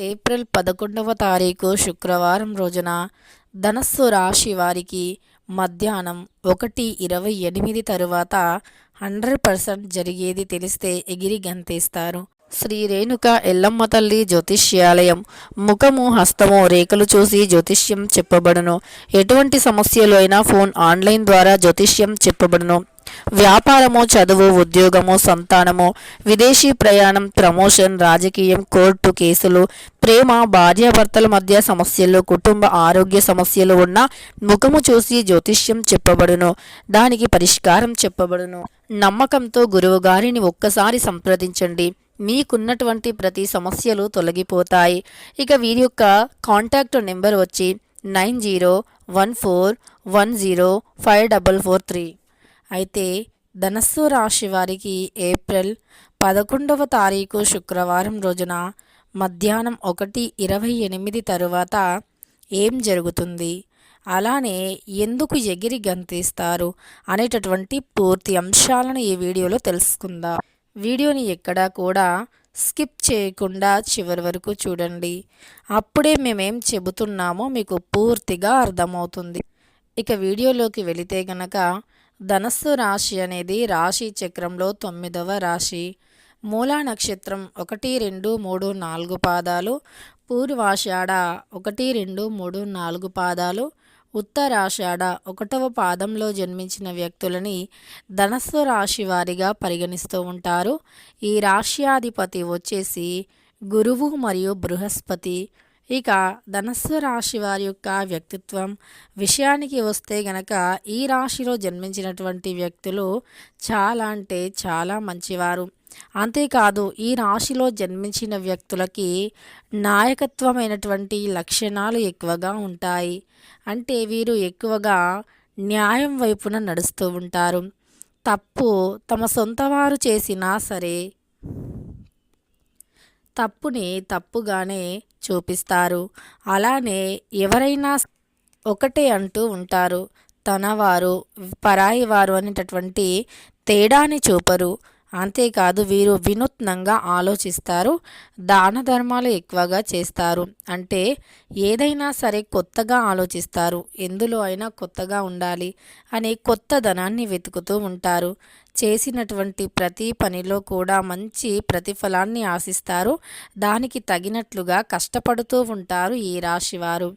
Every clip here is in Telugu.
ఏప్రిల్ పదకొండవ తారీఖు శుక్రవారం రోజున ధనస్సు రాశి వారికి మధ్యాహ్నం ఒకటి ఇరవై ఎనిమిది తరువాత హండ్రెడ్ పర్సెంట్ జరిగేది తెలిస్తే ఎగిరి గంతేస్తారు. శ్రీ రేణుక ఎల్లమ్మ తల్లి జ్యోతిష్యాలయం. ముఖము హస్తము రేఖలు చూసి జ్యోతిష్యం చెప్పబడును. ఎటువంటి సమస్యలు అయినా ఫోన్ ఆన్లైన్ ద్వారా జ్యోతిష్యం చెప్పబడును. వ్యాపారము చదువు ఉద్యోగము సంతానము విదేశీ ప్రయాణం ప్రమోషన్ రాజకీయం కోర్టు కేసులు ప్రేమ భార్యాభర్తల మధ్య సమస్యలు కుటుంబ ఆరోగ్య సమస్యలు ఉన్న ముఖము చూసి జ్యోతిష్యం చెప్పబడును. దానికి పరిష్కారం చెప్పబడును. నమ్మకంతో గురువుగారిని ఒక్కసారి సంప్రదించండి. మీకున్నటువంటి ప్రతి సమస్యలు తొలగిపోతాయి. ఇక వీరి యొక్క కాంటాక్ట్ నెంబర్ వచ్చి nine zero one four one zero five double four three. అయితే ధనస్సు రాశి వారికి ఏప్రిల్ పదకొండవ తారీఖు శుక్రవారం రోజున మధ్యాహ్నం ఒకటి ఇరవై ఎనిమిది తరువాత ఏం జరుగుతుంది? అలానే ఎందుకు ఎగిరి గంతిస్తారు? అనేటటువంటి పూర్తి అంశాలను ఈ వీడియోలో తెలుసుకుందాం. వీడియోని ఎక్కడా కూడా స్కిప్ చేయకుండా చివరి వరకు చూడండి. అప్పుడే మేమేం చెబుతున్నామో మీకు పూర్తిగా అర్థమవుతుంది. ఇక వీడియోలోకి వెళితే గనక ధనస్సు రాశి అనేది రాశి చక్రంలో తొమ్మిదవ రాశి. మూలా నక్షత్రం ఒకటి రెండు మూడు నాలుగు పాదాలు. పూర్వాషాఢ ఒకటి రెండు మూడు నాలుగు పాదాలు. ఉత్తరాషాఢ ఒకటవ పాదంలో జన్మించిన వ్యక్తులని ధనస్సు రాశి వారిగా పరిగణిస్తూ ఉంటారు. ఈ రాశ్యాధిపతి వచ్చేసి గురువు మరియు బృహస్పతి. ఇక ధనస్సు రాశి వారి యొక్క వ్యక్తిత్వం విషయానికి వస్తే గనక ఈ రాశిలో జన్మించినటువంటి వ్యక్తులు చాలా అంటే చాలా మంచివారు. అంతేకాదు ఈ రాశిలో జన్మించిన వ్యక్తులకి నాయకత్వమైనటువంటి లక్షణాలు ఎక్కువగా ఉంటాయి. అంటే వీరు ఎక్కువగా న్యాయం వైపున నడుస్తూ ఉంటారు. తప్పు తమ సొంత వారు చేసినా సరే తప్పుని తప్పుగానే చూపిస్తారు. అలానే ఎవరైనా ఒకటే అంటూ ఉంటారు. తనవారు పరాయి వారు అనేటటువంటి తేడాని చూపరు. అంతేకాదు వీరు వినూత్నంగా ఆలోచిస్తారు. దాన ధర్మాలు ఎక్కువగా చేస్తారు. అంటే ఏదైనా సరే కొత్తగా ఆలోచిస్తారు. ఎందులో అయినా కొత్తగా ఉండాలి అనే కొత్త ధనాన్ని వెతుకుతూ ఉంటారు. చేసినటువంటి ప్రతి పనిలో కూడా మంచి ప్రతిఫలాన్ని ఆశిస్తారు. దానికి తగినట్లుగా కష్టపడుతూ ఉంటారు ఈ రాశివారు.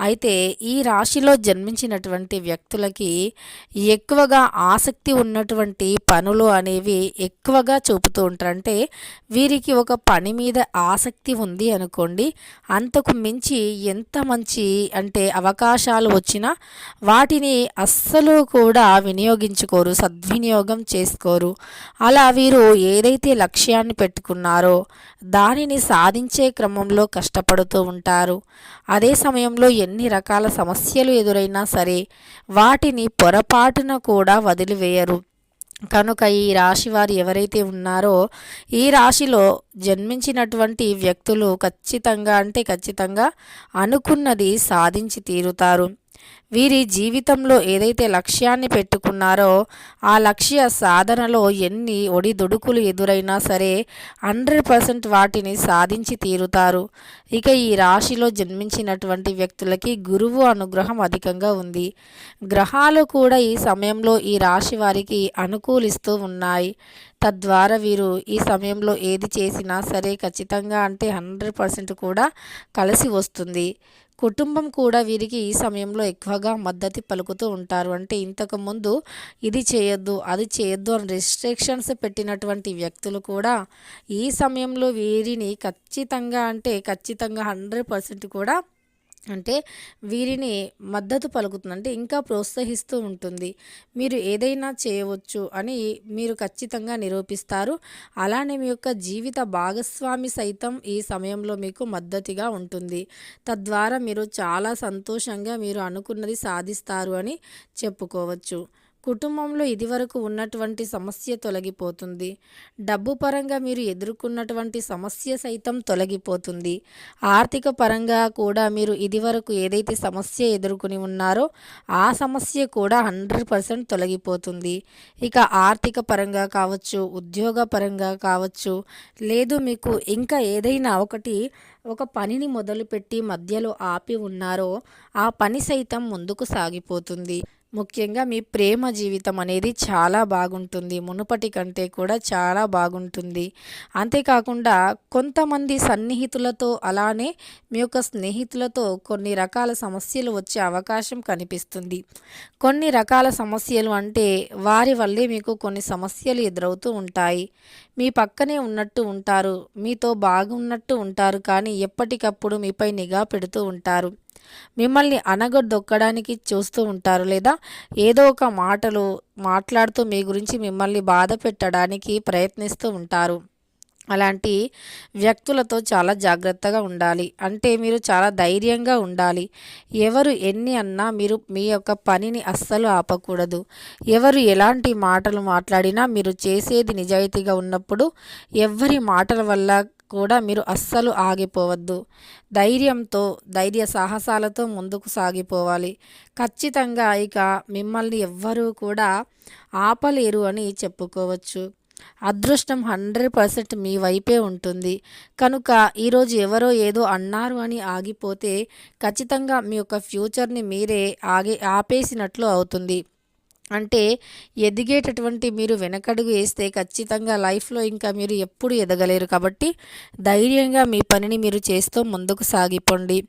అయితే ఈ రాశిలో జన్మించినటువంటి వ్యక్తులకి ఎక్కువగా ఆసక్తి ఉన్నటువంటి పనులు అనేవి ఎక్కువగా చూపుతూ ఉంటారు. అంటే వీరికి ఒక పని మీద ఆసక్తి ఉంది అనుకోండి అంతకు మించి ఎంత మంచి అంటే అవకాశాలు వచ్చినా వాటిని అస్సలు కూడా వినియోగించుకోరు సద్వినియోగం చేసుకోరు. అలా వీరు ఏదైతే లక్ష్యాన్ని పెట్టుకున్నారో దానిని సాధించే క్రమంలో కష్టపడుతూ ఉంటారు. అదే సమయంలో ఎన్ని రకాల సమస్యలు ఎదురైనా సరే వాటిని పొరపాటున కూడా వదిలివేయరు. కనుక ఈ రాశి వారు ఎవరైతే ఉన్నారో ఈ రాశిలో జన్మించినటువంటి వ్యక్తులు ఖచ్చితంగా అంటే ఖచ్చితంగా అనుకున్నది సాధించి తీరుతారు. వీరి జీవితంలో ఏదైతే లక్ష్యాన్ని పెట్టుకున్నారో ఆ లక్ష్య సాధనలో ఎన్ని ఒడిదుడుకులు ఎదురైనా సరే హండ్రెడ్ పర్సెంట్ వాటిని సాధించి తీరుతారు. ఇక ఈ రాశిలో జన్మించినటువంటి వ్యక్తులకి గురువు అనుగ్రహం అధికంగా ఉంది. గ్రహాలు కూడా ఈ సమయంలో ఈ రాశి వారికి అనుకూలిస్తూ ఉన్నాయి. తద్వారా వీరు ఈ సమయంలో ఏది చేసినా సరే ఖచ్చితంగా అంటే హండ్రెడ్ పర్సెంట్ కూడా కలిసి వస్తుంది. కుటుంబం కూడా వీరికి ఈ సమయంలో ఎక్కువగా మద్దతు పలుకుతూ ఉంటారు. అంటే ఇంతకుముందు ఇది చేయొద్దు అది చేయొద్దు అని రెస్ట్రిక్షన్స్ పెట్టినటువంటి వ్యక్తులు కూడా ఈ సమయంలో వీరిని ఖచ్చితంగా అంటే ఖచ్చితంగా హండ్రెడ్ పర్సెంట్ కూడా అంటే వీరిని మద్దతు పలుకుతుంది అంటే ఇంకా ప్రోత్సహిస్తూ ఉంటుంది. మీరు ఏదైనా చేయవచ్చు అని మీరు ఖచ్చితంగా నిరూపిస్తారు. అలానే మీ యొక్క జీవిత భాగస్వామి సైతం ఈ సమయంలో మీకు మద్దతుగా ఉంటుంది. తద్వారా మీరు చాలా సంతోషంగా మీరు అనుకున్నది సాధిస్తారు అని చెప్పుకోవచ్చు. కుటుంబంలో ఇదివరకు ఉన్నటువంటి సమస్య తొలగిపోతుంది. డబ్బు పరంగా మీరు ఎదుర్కొన్నటువంటి సమస్య సైతం తొలగిపోతుంది. ఆర్థిక పరంగా కూడా మీరు ఇదివరకు ఏదైతే సమస్య ఎదుర్కొని ఉన్నారో ఆ సమస్య కూడా హండ్రెడ్ పర్సెంట్ తొలగిపోతుంది. ఇక ఆర్థిక పరంగా కావచ్చు ఉద్యోగ పరంగా కావచ్చు లేదు మీకు ఇంకా ఏదైనా ఒకటి ఒక పనిని మొదలుపెట్టి మధ్యలో ఆపి ఉన్నారో ఆ పని సైతం ముందుకు సాగిపోతుంది. ముఖ్యంగా మీ ప్రేమ జీవితం అనేది చాలా బాగుంటుంది. మునుపటి కంటే కూడా చాలా బాగుంటుంది. అంతేకాకుండా కొంతమంది సన్నిహితులతో అలానే మీ యొక్క స్నేహితులతో కొన్ని రకాల సమస్యలు వచ్చే అవకాశం కనిపిస్తుంది. కొన్ని రకాల సమస్యలు అంటే వారి వల్లే మీకు కొన్ని సమస్యలు ఎదురవుతూ ఉంటాయి. మీ పక్కనే ఉన్నట్టు ఉంటారు. మీతో బాగున్నట్టు ఉంటారు. కానీ ఎప్పటికప్పుడు మీపై నిఘా పెడుతూ ఉంటారు. మిమ్మల్ని అనగొద్దొక్కడానికి చూస్తూ ఉంటారు లేదా ఏదో ఒక మాటలు మాట్లాడుతూ మీ గురించి మిమ్మల్ని బాధ పెట్టడానికి ప్రయత్నిస్తూ ఉంటారు. అలాంటి వ్యక్తులతో చాలా జాగ్రత్తగా ఉండాలి. అంటే మీరు చాలా ధైర్యంగా ఉండాలి. ఎవరు ఎన్ని అన్నా మీరు మీ యొక్క పనిని అస్సలు ఆపకూడదు. ఎవరు ఎలాంటి మాటలు మాట్లాడినా మీరు చేసేది నిజాయితీగా ఉన్నప్పుడు ఎవరి మాటల వల్ల కూడా మీరు అస్సలు ఆగిపోవద్దు. ధైర్యంతో ధైర్య సాహసాలతో ముందుకు సాగిపోవాలి. ఖచ్చితంగా ఇక మిమ్మల్ని ఎవ్వరూ కూడా ఆపలేరు అని చెప్పుకోవచ్చు. అదృష్టం హండ్రెడ్ పర్సెంట్ మీ వైపే ఉంటుంది. కనుక ఈరోజు ఎవరో ఏదో అన్నారు అని ఆగిపోతే ఖచ్చితంగా మీ యొక్క ఫ్యూచర్ని మీరే ఆగి ఆపేసినట్లు అవుతుంది. అంటే ఎదిగేటటువంటి మీరు వెనకడుగు వేస్తే ఖచ్చితంగా లైఫ్లో ఇంకా మీరు ఎప్పుడు ఎదగలేరు కాబట్టి ధైర్యంగా మీ పనిని మీరు చేస్తూ ముందుకు సాగిపోండి.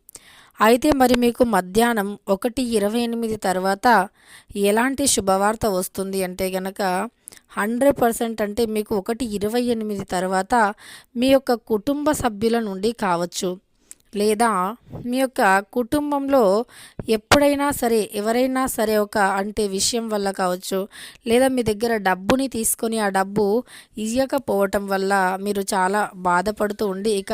అయితే మరి మీకు మధ్యాహ్నం ఒకటి ఇరవై ఎనిమిది తర్వాత ఎలాంటి శుభవార్త వస్తుంది అంటే గనక హండ్రెడ్ పర్సెంట్ అంటే మీకు ఒకటి ఇరవై ఎనిమిది తర్వాత మీ యొక్క కుటుంబ సభ్యుల నుండి కావచ్చు. లేదా మీ యొక్క కుటుంబంలో ఎప్పుడైనా సరే ఎవరైనా సరే ఒక అంటే విషయం వల్ల కావచ్చు లేదా మీ దగ్గర డబ్బుని తీసుకొని ఆ డబ్బు ఇయ్యకపోవటం వల్ల మీరు చాలా బాధపడుతూ ఉండి ఇక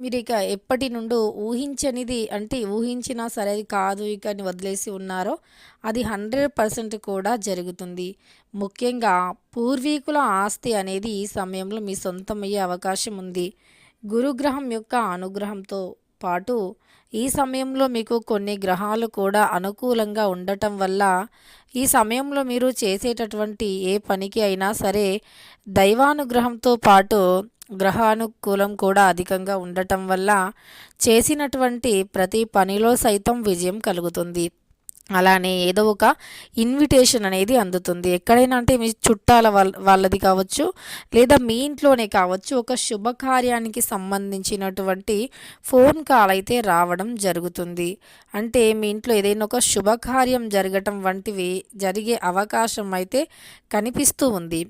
మీరు ఇక ఎప్పటి నుండో ఊహించనిది అంటే ఊహించినా సరే అది కాదు ఇక వదిలేసి ఉన్నారో అది హండ్రెడ్ పర్సెంట్ కూడా జరుగుతుంది. ముఖ్యంగా పూర్వీకుల ఆస్తి అనేది ఈ సమయంలో మీ సొంతమయ్యే అవకాశం ఉంది. గురుగ్రహం యొక్క అనుగ్రహంతో పాటు ఈ సమయంలో మీకు కొన్ని గ్రహాలు కూడా అనుకూలంగా ఉండటం వల్ల ఈ సమయంలో మీరు చేసేటటువంటి ఏ పనికి అయినా సరే దైవానుగ్రహంతో పాటు గ్రహానుకూలం కూడా అధికంగా ఉండటం వల్ల చేసినటువంటి ప్రతి పనిలో సైతం విజయం కలుగుతుంది. అలానే ఏదో ఒక ఇన్విటేషన్ అనేది అందుతుంది. ఎక్కడైనా అంటే మీ చుట్టాల వాళ్ళది కావచ్చు లేదా మీ ఇంట్లోనే కావచ్చు ఒక శుభకార్యానికి సంబంధించినటువంటి ఫోన్ కాల్ అయితే రావడం జరుగుతుంది. అంటే మీ ఇంట్లో ఏదైనా ఒక శుభకార్యం జరగటం వంటివి జరిగే అవకాశం అయితే కనిపిస్తూ ఉంది.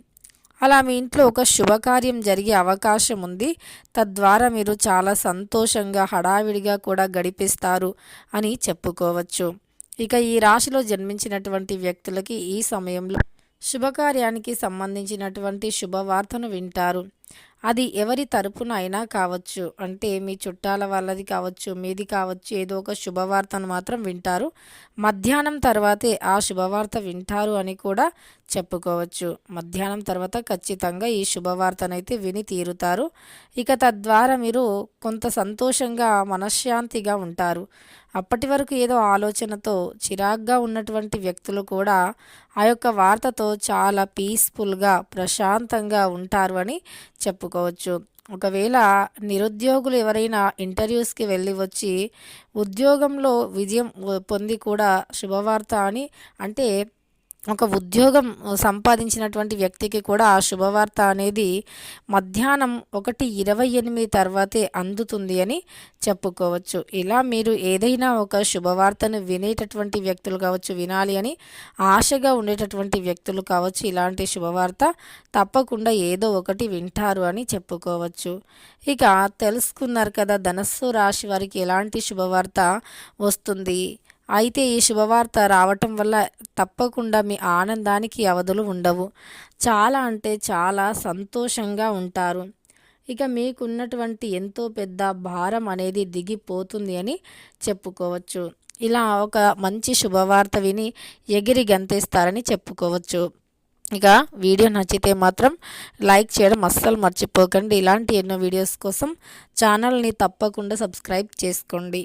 అలా మీ ఇంట్లో ఒక శుభకార్యం జరిగే అవకాశం ఉంది. తద్వారా మీరు చాలా సంతోషంగా హడావిడిగా కూడా గడిపిస్తారు అని చెప్పుకోవచ్చు. ఇక ఈ రాశిలో జన్మించినటువంటి వ్యక్తులకి ఈ సమయంలో శుభకార్యానికి సంబంధించినటువంటి శుభవార్తను వింటారు. అది ఎవరి తరపున అయినా కావచ్చు. అంటే మీ చుట్టాల వాళ్ళది కావచ్చు మీది కావచ్చు ఏదో ఒక శుభవార్తను మాత్రం వింటారు. మధ్యాహ్నం తర్వాతే ఆ శుభవార్త వింటారు అని కూడా చెప్పుకోవచ్చు. మధ్యాహ్నం తర్వాత ఖచ్చితంగా ఈ శుభవార్తనైతే విని తీరుతారు. ఇక తద్వారా మీరు కొంత సంతోషంగా మనశ్శాంతిగా ఉంటారు. అప్పటి వరకు ఏదో ఆలోచనతో చిరాగ్గా ఉన్నటువంటి వ్యక్తులు కూడా ఆ యొక్క వార్తతో చాలా పీస్ఫుల్గా ప్రశాంతంగా ఉంటారు అని చెప్పు చెప్పుకోవచ్చు ఒకవేళ నిరుద్యోగులు ఎవరైనా ఇంటర్వ్యూస్కి వెళ్ళి వచ్చి ఉద్యోగంలో విజయం పొంది కూడా శుభవార్త అని అంటే ఒక ఉద్యోగం సంపాదించినటువంటి వ్యక్తికి కూడా ఆ శుభవార్త అనేది మధ్యాహ్నం ఒకటి ఇరవై ఎనిమిది తర్వాతే అందుతుంది అని చెప్పుకోవచ్చు. ఇలా మీరు ఏదైనా ఒక శుభవార్తను వినేటటువంటి వ్యక్తులు కావచ్చు వినాలి అని ఆశగా ఉండేటటువంటి వ్యక్తులు కావచ్చు ఇలాంటి శుభవార్త తప్పకుండా ఏదో ఒకటి వింటారు అని చెప్పుకోవచ్చు. ఇక తెలుసుకున్నారు కదా ధనస్సు రాశి వారికి ఎలాంటి శుభవార్త వస్తుంది? అయితే ఈ శుభవార్త రావటం వల్ల తప్పకుండా మీ ఆనందానికి అవధులు ఉండవు. చాలా అంటే చాలా సంతోషంగా ఉంటారు. ఇక మీకున్నటువంటి ఎంతో పెద్ద భారం అనేది దిగిపోతుంది అని చెప్పుకోవచ్చు. ఇలా ఒక మంచి శుభవార్త విని ఎగిరి గంతేస్తారని చెప్పుకోవచ్చు. ఇక వీడియో నచ్చితే మాత్రం లైక్ చేయడం అస్సలు మర్చిపోకండి. ఇలాంటి ఎన్నో వీడియోస్ కోసం ఛానల్ని తప్పకుండా సబ్స్క్రైబ్ చేసుకోండి.